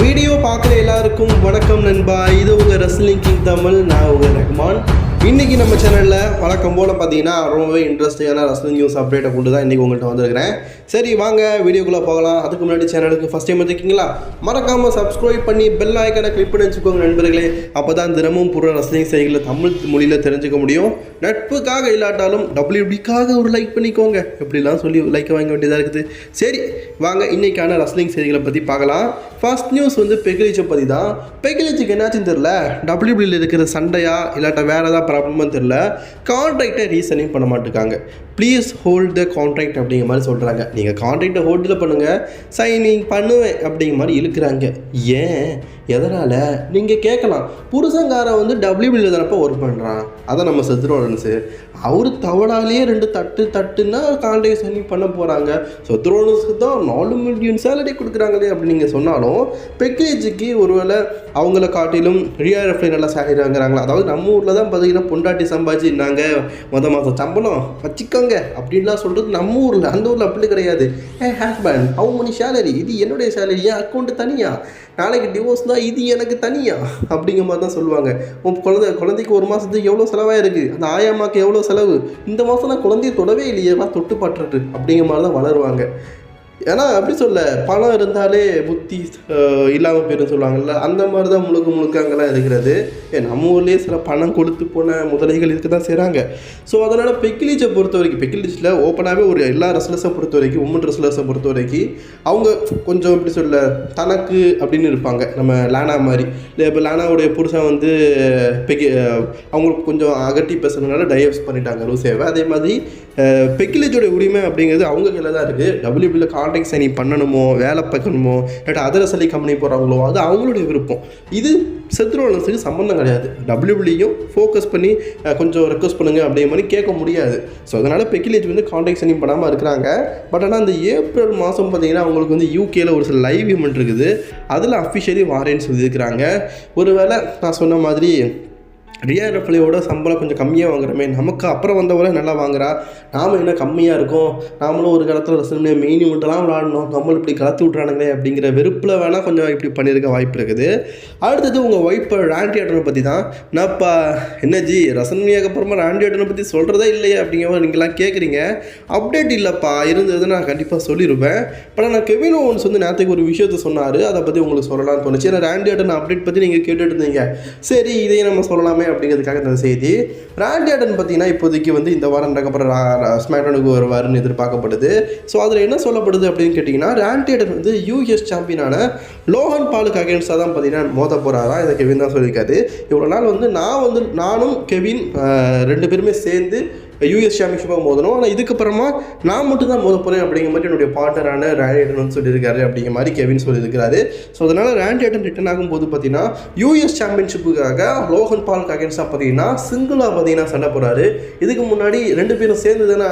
Video பார்க்குற எல்லாருக்கும் வணக்கம் நண்பா. இது உங்கள் ரெஸ்லிங் கிங் தமிழ் நான் உங்கள் ரஹ்மான். இன்றைக்கி நம்ம சேனலில் வழக்கம் போல் பார்த்தீங்கன்னா ரொம்பவே இன்ட்ரெஸ்டிங்கான ரெஸ்லிங் நியூஸ் அப்டேட்டை கொண்டு தான் இன்றைக்கி உங்கள்கிட்ட வந்திருக்கிறேன். சரி வாங்க வீடியோக்குள்ளே போகலாம். அதுக்கு முன்னாடி சேனலுக்கு ஃபஸ்ட் டைம் வந்துருக்கீங்களா? மறக்காமல் சப்ஸ்கிரைப் பண்ணி பெல் ஐக்கனை கிளிக் பண்ணி வச்சுக்கோங்க நண்பர்களே. அப்போ தான் தினமும் புற ரெஸ்லிங் செய்திகளை தமிழ் மொழியில் தெரிஞ்சுக்க முடியும். நட்புக்காக இல்லாட்டாலும் டபிள்யூபிக்காக ஒரு லைக் பண்ணிக்கோங்க. எப்படிலாம் சொல்லி லைக் வாங்க வேண்டியதாக இருக்குது. சரி வாங்க இன்னைக்கான ரஸ்லிங் செய்திகளை பற்றி பார்க்கலாம். ஃபர்ஸ்ட் நியூஸ் வந்து பெகிலிச்சை பற்றி தான். பெகிலிச்சுக்கு என்னாச்சுன்னு தெரில டபிள்யூபியில் இருக்கிற சண்டையா? இல்லாட்ட வேறு ஏதாவது ப்ராப்ளமாக தெரில கான்ட்ராக்டை ரீசனிங் பண்ண மாட்டேங்காங்க ப்ளீஸ் ஹோல்ட் த கான்ட்ராக்ட் அப்படிங்கிற மாதிரி சொல்கிறாங்க நீங்கள் கான்ட்ராக்டை ஹோல்டில் பண்ணுங்கள் சைனிங் பண்ணுவேன் அப்படிங்கிற மாதிரி இழுக்கிறாங்க. ஏன்? எதனால்? நீங்கள் கேட்கலாம். புருஷங்காரன் வந்து டபிள்யூபிள்யூ தானப்போ ஒர்க் பண்ணுறான் அதை நம்ம செத்துரோலன்ஸு அவர் தவடாலேயே ரெண்டு தட்டு தட்டுன்னா கான்ட்ராக்ட் சைனிங் பண்ண போகிறாங்க செத்துரோலன்ஸுக்கு தான் நாலு மில்லியன் சேலரி கொடுக்குறாங்களே அப்படின்னு நீங்கள் சொன்னாலும் பெக்கேஜுக்கு ஒருவேளை அவங்கள காட்டிலும் ரியாரஃப்லை நல்லா சேலரி வாங்குறாங்களா அதாவது நம்ம ஊரில் தான் பார்த்தீங்கன்னா பொண்டாட்டி சம்பாதிச்சு நாங்கள் மொத மாதம் சம்பளம் வச்சுக்கோங்க அப்படின்லாம் சொல்கிறது நம்ம ஊரில் அந்த ஊரில் அப்படி கிடையாது. ஏ ஹஸ்பண்ட் அவங்க மணி சேலரி இது என்னுடைய சேலரி என் அக்கௌண்ட்டு தனியாக நாளைக்கு டிவோர்ஸ் தான் இது எனக்கு தனியாக அப்படிங்கிற மாதிரி தான் சொல்லுவாங்க. உன் குழந்தை குழந்தைக்கு ஒரு மாதத்துக்கு எவ்வளோ செலவாயிருக்கு? அந்த ஆயாமாக்கு எவ்வளோ செலவு? இந்த மாதம் நான் குழந்தைய தொடவே இல்லையே நான் தொட்டு பாட்டுறது அப்படிங்கிற மாதிரி தான் வளருவாங்க. ஏன்னா அப்படி சொல்ல பணம் இருந்தாலே புத்தி இல்லாமல் போயிடும் சொல்லுவாங்கல்ல அந்த மாதிரி தான் முழுக்க முழுக்க அங்கெல்லாம் இருக்கிறது. ஏன் நம்ம ஊர்லேயே சில பணம் கொடுத்து போன முதலைகள் இருக்க தான் செய்கிறாங்க ஸோ அதனால் பெக்கிலீச்சை பொறுத்த வரைக்கும் பெக்கிலீச்சில் ஓப்பனாகவே ஒரு எல்லா ரெஸ்லர்ஸை பொறுத்த வரைக்கும் உமன் ரெஸ்லர்ஸை பொறுத்த வரைக்கும் அவங்க கொஞ்சம் எப்படி சொல்ல தனக்கு அப்படின்னு இருப்பாங்க. நம்ம லானா மாதிரி. இல்லை இப்போ லானாவுடைய புருஷன் வந்து பெக்கி அவங்களுக்கு கொஞ்சம் அகட்டி பேசுறதுனால டைவர்ஸ் பண்ணிட்டாங்க ரூசேவை அதே மாதிரி பெக்கிலேஜோட உரிமை அப்படிங்கிறது அவங்க கையில் தான் இருக்குது டபிள்யூபியில் கான்டாக்ட் சைனிங் பண்ணணுமோ வேலை பார்க்கணுமோ இல்லாட்டி அதர சலி கம்பெனி போகிறாங்களோ அது அவங்களுடைய விருப்பம். இது செத்ரோலன்ஸுக்கு சம்மந்தம் கிடையாது. டபிள்யூபிள்யூயும் ஃபோக்கஸ் பண்ணி கொஞ்சம் ரெக்வஸ்ட் பண்ணுங்கள் அப்படிங்கிற மாதிரி கேட்க முடியாது. ஸோ அதனால் பெக்கிலேஜ் வந்து கான்டாக்ட் சைனிங் பண்ணாமல் இருக்கிறாங்க. பட் ஆனால் அந்த ஏப்ரல் மாதம் பார்த்தீங்கன்னா அவங்களுக்கு வந்து யூகேல ஒரு சில லைவ் இவெண்ட் இருக்குது. அதில் அஃபிஷியலி வாரேன்னு சொல்லியிருக்கிறாங்க ஒருவேளை நான் சொன்ன மாதிரி ரியா ரஃப்லியோட சம்பளம் கொஞ்சம் கம்மியாக வாங்குறமே நமக்கு அப்புறம் வந்தவரை நல்லா வாங்குறா. நாம் என்ன கம்மியாக இருக்கோம்? நாமளும் ஒரு காலத்தில் ரசனையாக மெயின் மட்டும்லாம் விளாடணும் நம்மளும் இப்படி கலத்து விட்றானுங்களே அப்படிங்கிற வெறுப்பில் வேணால் கொஞ்சம் இப்படி பண்ணியிருக்க வாய்ப்பு இருக்குது. அடுத்தது உங்கள் ஒய்ஃப் ராண்டி ஆட்டனை பற்றி தான் நான்ப்பா என்ன ஜி ரசன்மியாக்கு அப்புறமா ராண்டி ஆட்டனை பற்றி சொல்கிறதே இல்லையே அப்படிங்கிற நீங்களாம் கேட்குறீங்க. அப்டேட் இல்லைப்பா இருந்தது நான் கண்டிப்பாக சொல்லிடுவேன் இப்போ நான் கெவின் ஓன்ஸ் வந்து நேற்றுக்கு ஒரு விஷயத்த சொன்னார். அதை பற்றி உங்களுக்கு சொல்லலாம்னு தோணுச்சு. ஏன்னா ராண்டி ஆட்டன் அப்டேட் பற்றி நீங்கள் கேட்டுட்டு இருந்தீங்க. சரி இதையும் நம்ம சொல்லலாமே அப்படிங்கிறதுக்காக இந்த செய்தி. ராண்டி பார்த்தீங்கன்னா இப்போதைக்கு வந்து இந்த வாரம் நடக்கப்படுற ஸ்மாக்டவுனுக்கு வருவாருன்னு எதிர்பார்க்கப்படுது. ஸோ அதில் என்ன சொல்லப்படுது அப்படின்னு கேட்டிங்கன்னா ராண்டி வந்து யூஎஸ் சாம்பியனான லோகன் பாலுக்கு அகேன்ஸ்டாக தான் பார்த்தீங்கன்னா மோத போகிறாரா இதை கெவின் தான் சொல்லியிருக்காரு. இவ்வளோ நாள் வந்து நான் வந்து நானும் கெவின் ரெண்டு பேருமே சேர்ந்து யூஎஸ் சாம்பியன்ஷிப்பாக மோதணும். ஆனால் இதுக்கப்புறமா நான் மட்டும் தான் மோத போகிறேன் அப்படிங்கிற மாதிரி என்னுடைய பார்ட்னரான ரேண்டியட்டன் சொல்லியிருக்காரு அப்படிங்கிற மாதிரி கெவின் சொல்லியிருக்காரு ஸோ அதனால் ரேண்டேட்டன் ரிட்டன் ஆகும்போது பார்த்தீங்கன்னா யூஎஸ் சாம்பியன்ஷிப்புக்காக லோகன் பால் அகேன்ஸ்டாக பார்த்தீங்கன்னா சிங்கிளாக பார்த்தீங்கன்னா சண்டை போகிறாரு இதுக்கு முன்னாடி ரெண்டு பேரும் சேர்ந்து தானே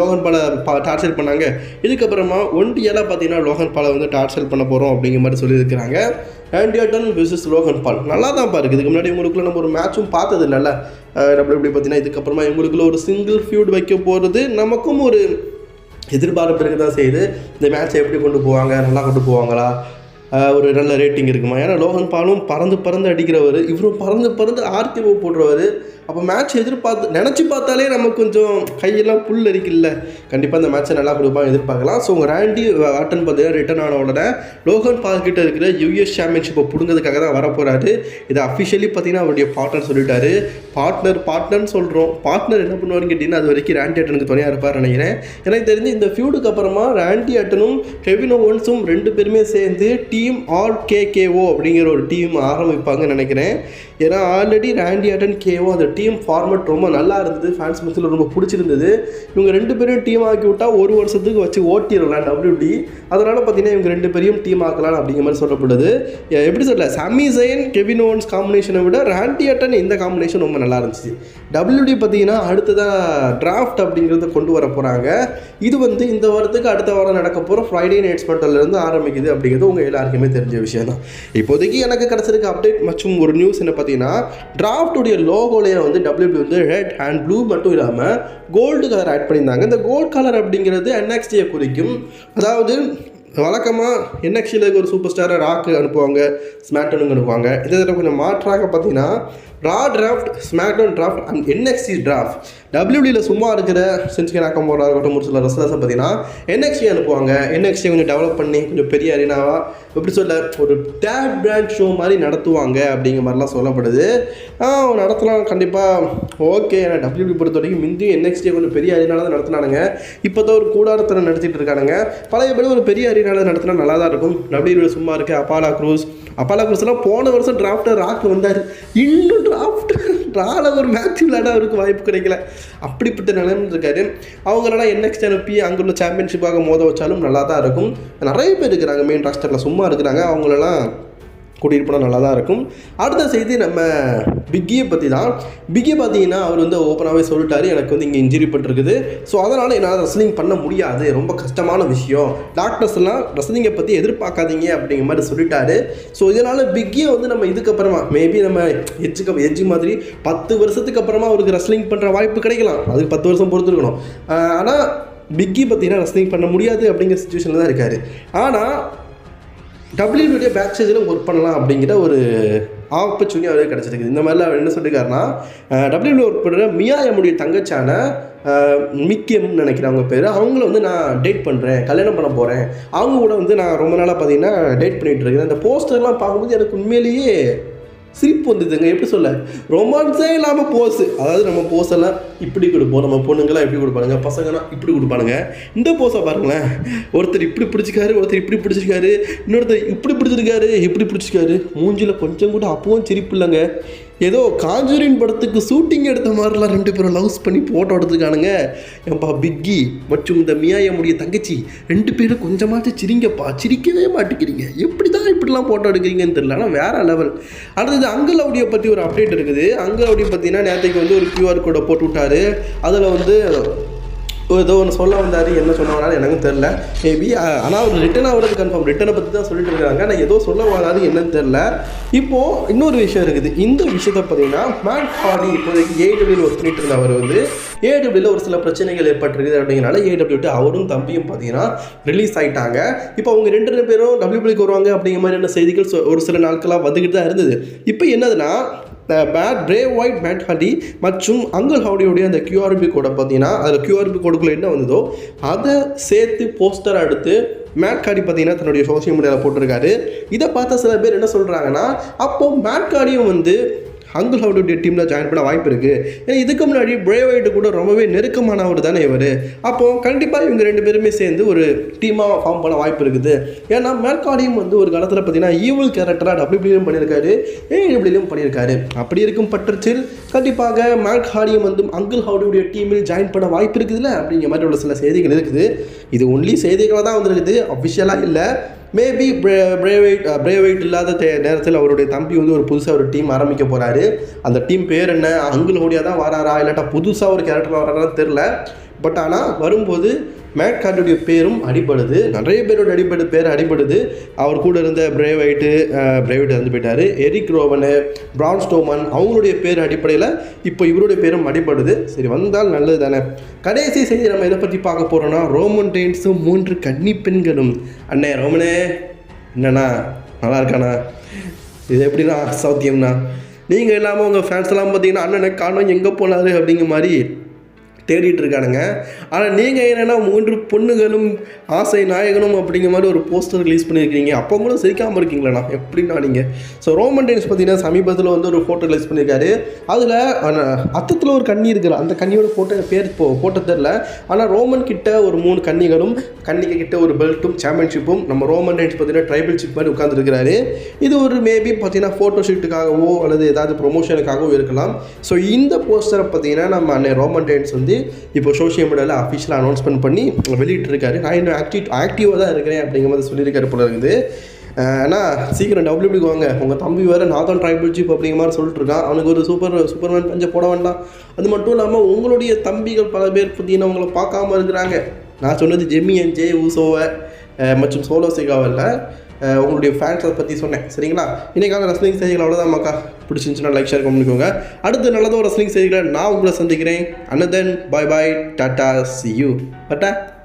லோகன் பாலை பா டார்ச்சர் பண்ணாங்க. இதுக்கப்புறமா ஒன்றியெல்லாம் பார்த்தீங்கன்னா லோகன் பாலை வந்து டார்ச்சர் பண்ண போகிறோம் அப்படிங்கிற மாதிரி சொல்லியிருக்கிறாங்க. ஆண்டியாட்டன் விசஸ் லோகன் பால் நல்லா தான் பாருக்கு இதுக்கு முன்னாடி இவங்களுக்குள்ள நம்ம ஒரு மேட்சும் பார்த்தது இல்லைல்ல நம்ம எப்படி பார்த்தீங்கன்னா இதுக்கப்புறமா இவங்களுக்குள்ள ஒரு சிங்கிள் ஃபியூட் வைக்க போகிறது நமக்கும் ஒரு எதிர்பார்ப்பு இருக்க தான் செய்யுது. இந்த மேட்ச்சை எப்படி கொண்டு போவாங்க? நல்லா கொண்டு போவாங்களா? ஒரு நல்ல ரேட்டிங் இருக்குமா? ஏன்னா லோகன் பாலும் பறந்து பறந்து அடிக்கிறவர். இவரும் பறந்து பறந்து ஆர்டிஓ போடுறவர். அப்போ மேட்ச் எதிர்பார்த்து நினச்சி பார்த்தாலே நமக்கு கொஞ்சம் கையெல்லாம் புல் அரிக்கல கண்டிப்பாக அந்த மேட்ச்சை நல்லா கொடுப்பாங்க எதிர்பார்க்கலாம். ஸோ உங்கள் ரேண்டி ஆட்டன் பார்த்தீங்கன்னா ரிட்டர்ன் ஆன உடனே லோகன் பால் கிட்ட இருக்கிற யூஎஸ் சாம்பியன்ஷிப்பை பிடுங்கிறதுக்காக தான் வரப்போகிறாரு இதை அஃபிஷியலி பார்த்தீங்கன்னா அவருடைய பார்ட்னர் சொல்லிட்டாரு. பார்ட்னர் பார்ட்னர்னு சொல்கிறோம் பார்ட்னர் என்ன பண்ணுவாருன்னு கேட்டிங்கன்னா அது வரைக்கும் ரேண்டி ஆட்டனுக்கு துணையாக இருப்பார் நினைக்கிறேன். எனக்கு தெரிஞ்சு இந்த ஃபியூடுக்கு அப்புறமா ரேண்டி ஆட்டனும் கெவின் ஓவன்ஸும் ரெண்டு பேருமே சேர்ந்து டி டீம் ஆர் கேகேஓ அப்படிங்கிற ஒரு டீம் ஆரம்பிப்பாங்கன்னு நினைக்கிறேன். ஏன்னா ஆல்ரெடி ரேண்டி ஆட்டன் கேவோ அந்த டீம் ஃபார்மேட் ரொம்ப நல்லா இருந்தது. ஃபேன்ஸ் மத்தியில் ரொம்ப பிடிச்சிருந்தது. இவங்க ரெண்டு பேரும் டீம் ஆக்கி விட்டால் ஒரு வருஷத்துக்கு வச்சு ஓட்டிடலாம் டபிள்யூடி அதனால் பார்த்தீங்கன்னா இவங்க ரெண்டு பேரையும் டீம் ஆக்கலாம் அப்படிங்கிற மாதிரி சொல்லப்படுது. எப்படி சொல்ல சாமி ஜெயின் கெவின் ஓன்ஸ் காம்பினேஷனை விட ரேண்டி ஆட்டன் இந்த காம்பினேஷன் ரொம்ப நல்லா இருந்துச்சு. டபிள்யூடி பார்த்தீங்கன்னா அடுத்ததாக டிராஃப்ட் அப்படிங்கிறத கொண்டு வர போகிறாங்க இது வந்து இந்த வாரத்துக்கு அடுத்த வாரம் நடக்க போகிற ஃப்ரைடே நைட் ஸ்மெண்டல்லேருந்து ஆரம்பிக்குது அப்படிங்கிறது உங்கள் எல்லாருக்குமே தெரிஞ்ச விஷயம் தான் இப்போதைக்கு எனக்கு கிடச்சிருக்க அப்டேட் மற்றும் ஒரு நியூஸ் என்ன பார்த்தீங்கன்னா டிராஃப்டுடைய லோகோலேயே வந்து டபிள்யூபி வந்து ரெட் அண்ட் ப்ளூ மட்டும் இல்லாமல் கோல்டு கலர் ஆட் பண்ணியிருந்தாங்க. இந்த கோல்டு கலர் அப்படிங்கிறது என்எக்ஸ்டியை குறிக்கும். அதாவது வழக்கமாக என்எக்ஸியில் ஒரு சூப்பர் ஸ்டாரை ராக்கு அனுப்புவாங்க ஸ்மேட்டனுங்க அனுப்புவாங்க. இந்த கொஞ்சம் மாற்றாக பார்த்தீங்கன்னா Raw draft SmackDown draft and NXT draft டபிள்யூடியில் சும்மா இருக்கிற சென்ஸ்கி நாக்கமோரா இருக்கட்டும் ஒரு சில ரெஸ்லர்ஸை பார்த்தீங்கன்னா என்எக்ஸி அனுப்புவாங்க. என்எக்சி கொஞ்சம் டெவலப் பண்ணி கொஞ்சம் பெரிய அரினாவாக எப்படி சொல்ல ஒரு டேப் பிராண்ட் ஷோ மாதிரி நடத்துவாங்க அப்படிங்கிற மாதிரிலாம் சொல்லப்படுது. நடத்தலாம் கண்டிப்பாக ஓகே ஏன்னா டபிள்யூடி பொறுத்த வரைக்கும் முந்தையும் என்எக்ஸ்டி கொஞ்சம் பெரிய அரினால தான் நடத்தினானுங்க. இப்போ தான் ஒரு கூடாரத்தில் நடத்திட்டு இருக்கானுங்க. பழைய படி ஒரு பெரிய அரினால நடத்தினா நல்லா தான் இருக்கும். டபிள்யூடி சும்மா இருக்கு அப்பாலா க்ரூஸ் அப்பாலா க்ரூஸ்லாம் போன வருஷம் டிராஃப்டர் ராக் வந்தார். இன்னும் டிராஃப்ட் ட்ரால ஒரு மேட்ச் விளையாட அவருக்கு வாய்ப்பு கிடைக்கல. அப்படிப்பட்ட நிலைமை இருக்காரு. அவங்களெல்லாம் என்எக்ஸ்ட் அனுப்பி அங்குள்ள சாம்பியன்ஷிப்பாக மோத வச்சாலும் நல்லா தான் இருக்கும். நிறைய பேர் இருக்கிறாங்க மெயின் ராஸ்டரில் சும்மா இருக்கிறாங்க. அவங்களெல்லாம் கூட்டிகிட்டு போனால் நல்லா தான் இருக்கும். அடுத்த செய்தி நம்ம பிக்கியை பற்றி தான் பிக்கி பார்த்தீங்கன்னா அவர் வந்து ஓப்பனாகவே சொல்லிட்டார். எனக்கு வந்து இங்கே இன்ஜுரி பட்டிருக்குது. ஸோ அதனால் என்னால் ரெஸ்லிங் பண்ண முடியாது. ரொம்ப கஷ்டமான விஷயம். டாக்டர்ஸ் எல்லாம் ரெஸ்லிங்கை பற்றி எதிர்பார்க்காதீங்க அப்படிங்கிற மாதிரி சொல்லிட்டாரு. ஸோ இதனால் பிக்கியை வந்து நம்ம இதுக்கப்புறமா மேபி நம்ம எஜ்ஜுக்கு எஜ்ஜு மாதிரி பத்து வருஷத்துக்கு அப்புறமா அவருக்கு ரெஸ்லிங் பண்ணுற வாய்ப்பு கிடைக்கலாம். அதுக்கு பத்து வருஷம் பொறுத்துருக்கணும். ஆனால் பிக்கி பார்த்தீங்கன்னா ரெஸ்லிங் பண்ண முடியாது அப்படிங்கிற சுச்சுவேஷனில் தான் இருக்கார். ஆனால் டபிள்யூடைய பேக் ஸ்டேஜில் ஒர்க் பண்ணலாம் அப்படிங்கிற ஒரு ஆப்பர்ச்சுனிட்டி அவருக்கு கிடச்சிருக்கு இந்த மாதிரிலாம் அவர் என்ன சொல்லியிருக்காருன்னா டபிள்யூ ஒர்க் பண்ணுற மியா எம்முடைய தங்கச்சான மிக்கியம்னு நினைக்கிறேன் அவங்க பேர். அவங்கள வந்து நான் டேட் பண்ணுறேன் கல்யாணம் பண்ண போகிறேன் அவங்க கூட வந்து நான் ரொம்ப நாளாக பார்த்தீங்கன்னா டேட் பண்ணிகிட்டு இருக்கேன். அந்த போஸ்டர்லாம் பார்க்கும்போது எனக்கு உண்மையிலேயே சிரிப்பு வந்துதுங்க. எப்படி சொல்ல? ரொமான்ஸே இல்லாமல் போஸ் அதாவது நம்ம போஸ் எல்லாம் இப்படி கொடுப்போம். நம்ம பொண்ணுங்களாம் இப்படி கொடுப்பானுங்க? பசங்கலாம் இப்படி கொடுப்பானுங்க. இந்த போஸை பாருங்களேன். ஒருத்தர் இப்படி பிடிச்சிக்காரு ஒருத்தர் இப்படி பிடிச்சிருக்காரு. இன்னொருத்தர் இப்படி பிடிச்சிருக்காரு இப்படி பிடிச்சிருக்காரு. மூஞ்சில் கொஞ்சம் கூட அப்பவும் சிரிப்பு இல்லைங்க. ஏதோ காஞ்சூரின் படத்துக்கு ஷூட்டிங் எடுத்த மாதிரிலாம் ரெண்டு பேரும் லவ்ஸ் பண்ணி ஃபோட்டோ எடுத்துக்கானுங்க ஏன்பா பிக்கி? மற்றும் இந்த மியாயமுடைய தங்கச்சி ரெண்டு பேரும் கொஞ்சமாச்சும் சிரிங்கப்பா. சிரிக்கவே மாட்டேங்கிறீங்க. எப்படி தான் இப்படிலாம் ஃபோட்டோ எடுக்கிறீங்கன்னு தெரியல. ஆனால் வேறு லெவல் அடுத்தது அங்கிள் ஆடியோ பற்றி ஒரு அப்டேட் இருக்குது. அங்கிள் ஆடியோ பார்த்தீங்கன்னா நேற்றுக்கு வந்து ஒரு கியூஆர் கோடை போட்டு விட்டாரு. அதில் வந்து ஏதோ ஒன்று சொல்ல வந்தார் என்ன சொல்ல வந்தாலும் எனக்கும் தெரில மேபி ஆனால் அவர் ரிட்டன் ஆகிறது கன்ஃபார்ம் ரிட்டனை பற்றி தான் சொல்லிட்டு இருக்காங்க. ஆனால் ஏதோ சொல்ல வராது என்னன்னு தெரில இப்போது இன்னொரு விஷயம் இருக்குது. இந்த விஷயத்தை பார்த்தீங்கன்னா மேட் ஹார்டி இப்போதைக்கு ஏடபிள்யூ ஒர்க் பண்ணிட்டு இருந்த அவர் வந்து ஏடபிள்யூல ஒரு சில பிரச்சனைகள் ஏற்பட்டிருக்குது அப்படிங்கிறனால ஏடபிள்யூட்டு அவரும் தம்பியும் பார்த்தீங்கன்னா ரிலீஸ் ஆகிட்டாங்க இப்போ அவங்க ரெண்டு பேரும் டபிள்யூபிள்யூக்கு வருவாங்க அப்படிங்கிற மாதிரியான செய்திகள் சொ- ஒரு சில நாட்களாக வந்துக்கிட்டு தான் இருந்தது. இப்போ என்னதுன்னா பேட் பிரேவ் ஒயிட் மேட் ஹார்டி மற்றும் அங்கிள் ஹவுடியோடைய அந்த கியூஆர்பி கோடை பார்த்தீங்கன்னா அதில் கியூஆர்பி கோடுக்குள்ளே என்ன வந்ததோ அதை சேர்த்து போஸ்டர் எடுத்து மேட் காடி பார்த்தீங்கன்னா தன்னுடைய சோஷியல் மீடியாவில் போட்டிருக்காரு. இதை பார்த்த சில பேர் என்ன சொல்கிறாங்கன்னா அப்போ மேட் காடியும் வந்து அங்கிள் ஹவுடைய டீமில் ஜாயின் பண்ண வாய்ப்பு இருக்குது ஏன்னா இதுக்கு முன்னாடி பிரேவைட்டு கூட ரொம்பவே நெருக்கமானவர் தானே இவர். அப்போது கண்டிப்பாக இவங்க ரெண்டு பேருமே சேர்ந்து ஒரு டீமாக ஃபார்ம் பண்ண வாய்ப்பு இருக்குது. ஏன்னா மேற்காடியும் வந்து ஒரு காலத்தில் பார்த்தீங்கன்னா ஈவல் கேரக்டராக டபிள்யூபிள்யூம் பண்ணியிருக்காரு. ஏடபிள்யூலையும் பண்ணியிருக்காரு. அப்படி இருக்கும் பட்சத்தில் கண்டிப்பாக மேட் வந்து அங்கிள் ஹவுடுடைய டீமில் ஜாயின் பண்ண வாய்ப்பு இருக்குதுல்ல? அப்படிங்கிற மாதிரி உள்ள சில செய்திகள் இருக்குது. இது ஒன்லி செய்திகளாக தான் வந்துருக்குது. அஃபிஷியலாக இல்லை. மேபி பிரேவைட் பிரேவைட் இல்லாத தே- நேரத்தில் அவருடைய தம்பி வந்து ஒரு புதுசாக ஒரு டீம் ஆரம்பிக்க போகிறாரு அந்த டீம் பேர் என்ன? அங்குல் ஹோடியா தான் வராரா? இல்லாட்டா புதுசாக ஒரு கேரக்டர் வராரான்னு தெரில பட் ஆனால் வரும்போது மேட் கார்டுடைய பேரும் அடிபடுது. நிறைய பேரோட அடிபடு பேர் அடிபடுது. அவர் கூட இருந்த பிரேவைட்டு பிரேவைட் இறந்து போயிட்டாரு. எரிக் ரோவனு பிரான் ஸ்டோமன் அவங்களுடைய பேர் அடிப்படையில் இப்போ இவருடைய பேரும் அடிபடுது. சரி வந்தால் நல்லது தானே. கடைசி செய்தி நம்ம எதை பற்றி பார்க்க போகிறோம்னா ரோமன் டெயின்ஸும் மூன்று கன்னி பெண்களும். அண்ணே ரோமனே என்னண்ணா? நல்லா இருக்காண்ணா? இது எப்படிண்ணா? சௌத்தியம்ண்ணா? நீங்கள் இல்லாமல் உங்கள் ஃபேன்ஸ் எல்லாம் பார்த்தீங்கன்னா அண்ணனை காணோம் எங்கே போனாரு அப்படிங்கிற மாதிரி தேடிட்டு இருக்கானுங்க ஆனால் நீங்கள் என்னென்னா மூன்று பொண்ணுகளும் ஆசை நாயகனும் அப்படிங்கிற மாதிரி ஒரு போஸ்டர் ரிலீஸ் பண்ணியிருக்கீங்க. அப்போ கூட சிரிக்காமல் இருக்கீங்களா எப்படின்னா நீங்கள் ஸோ ரோமன் டென்ஸ் பார்த்தீங்கன்னா சமீபத்தில் வந்து ஒரு ஃபோட்டோ ரிலீஸ் பண்ணியிருக்காரு. அதில் அத்தத்தில் ஒரு கண்ணி இருக்கிற அந்த கண்ணியோட ஃபோட்டோ பேர் போ ஃபோட்டோ தெரில ஆனால் ரோமன் கிட்ட ஒரு மூணு கன்னிகளும் கன்னிக்கு கிட்ட ஒரு பெல்ட்டும் சாம்பியன்ஷிப்பும் நம்ம ரோமன் டென்ஸ் பார்த்தீங்கன்னா ட்ரைபல் ஷிப் மாதிரி உட்காந்துருக்கிறாரு இது ஒரு மேபி பார்த்தீங்கன்னா ஃபோட்டோ ஷூட்டுக்காகவோ அல்லது ஏதாவது ப்ரொமோஷனுக்காகவோ இருக்கலாம். ஸோ இந்த போஸ்டரை பார்த்தீங்கன்னா நம்ம அண்ணன் ரோமன் டென்ஸ் வந்து இப்போ சோஷியல் மீடியாவில் அஃபிஷியலாக அனௌன்ஸ்மெண்ட் பண்ணி வெளியிட்டிருக்காரு. நான் இன்னும் ஆக்டிவ் ஆக்டிவாக தான் இருக்கிறேன் அப்படிங்கிற மாதிரி சொல்லியிருக்காரு போல இருக்குது. ஆனால் சீக்கிரம் டபிள்யூபிக்கு வாங்க. உங்கள் தம்பி வேறு நாதன் ட்ரைபிள் சீப் அப்படிங்கிற மாதிரி சொல்லிட்டு இருக்கான். அவனுக்கு ஒரு சூப்பர் சூப்பர்மேன் பஞ்சை போட வேண்டாம். அது மட்டும் இல்லாமல் உங்களுடைய தம்பிகள் பல பேர் பார்த்தீங்கன்னா உங்களை பார்க்காம இருக்கிறாங்க. நான் சொன்னது ஜெம்மி அண்ட் ஜே ஊசோவை மற்றும் சோலோ சிகாவில் உங்களுடைய ஃபேன்ஸை பற்றி சொன்னேன். சரிங்களா? இன்றைக்கான ரஸ்லிங் செய்திகள் அவ்வளோதான் மக்கா பிடிச்சிருந்துச்சுன்னா லைக் ஷேர் பண்ணிக்கோங்க. அடுத்து நல்லதோ ரஸ்லிங் செய்திகளை நான் உங்களை சந்திக்கிறேன். அனதன் bye bye tata see you patta